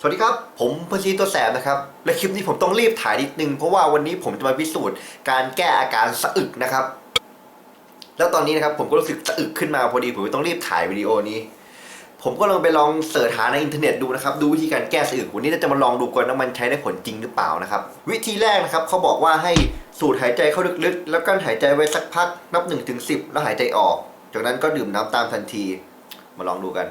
สวัสดีครับ ผมพชีตัวแสบนะครับ และคลิปนี้ผมต้องรีบถ่ายนิดนึง เพราะว่าวันนี้ผมจะมาพิสูจน์การแก้อาการสะอึกนะครับ แล้วตอนนี้นะครับผมก็รู้สึกสะอึกขึ้นมาพอดีผมต้องรีบถ่ายวิดีโอนี้ ผมก็ลองไปลองเสิร์ชหาในอินเทอร์เน็ตดูนะครับ ดูวิธีการแก้สะอึกวันนี้เราจะมาลองดูกันว่ามันใช้ได้ผลจริงหรือเปล่านะครับ วิธีแรกนะครับเขาบอกว่าให้สูดหายใจเข้าลึกๆ แล้วกั้นหายใจไว้สักพักนับ1นถึงสิแล้วหายใจออก จากนั้นก็ดื่มน้ำตามทันที มาลองดูกัน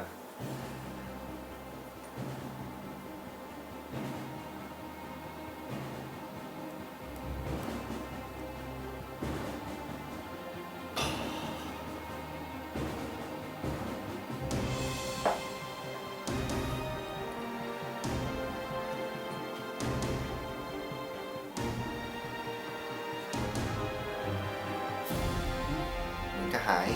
จะหาย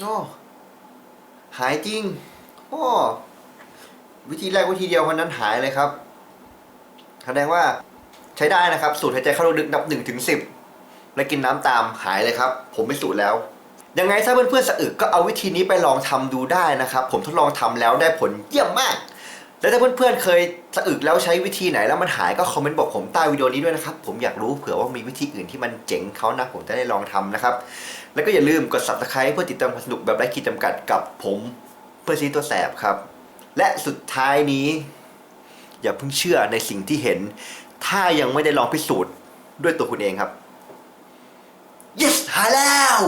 โอ้ หายจริง โอ้ วิธีแรกวิธีเดียวคนนั้นหายเลยครับ แสดงว่าใช้ได้นะครับ สูดหายใจเข้าลึกนับหนึ่งถึงสิบแล้วกินน้ำตามหายเลยครับ ผมไปสูดแล้ว ยังไงถ้าเพื่อนๆสะอึกก็เอาวิธีนี้ไปลองทำดูได้นะครับ ผมทดลองทำแล้วได้ผลเยี่ยมมาก แล้วถ้าเพื่อนๆเคยสะอึกแล้วใช้วิธีไหนแล้วมันหายก็คอมเมนต์บอกผมใต้วิดีโอนี้ด้วยนะครับ ผมอยากรู้เผื่อว่ามีวิธีอื่นที่มันเจ๋งเขานะผมจะได้ลองทำนะครับ แล้วก็อย่าลืมกด subscribe เพื่อติดตามความสนุกแบบไร้ขีดจำกัดกับผมเพื่อนซีตัวแสบครับ และสุดท้ายนี้ อย่าเพิ่งเชื่อในสิ่งที่เห็น ถ้ายังไม่ได้ลองพิสูจน์ด้วยตัวคุณเองครับ yes หายแล้ว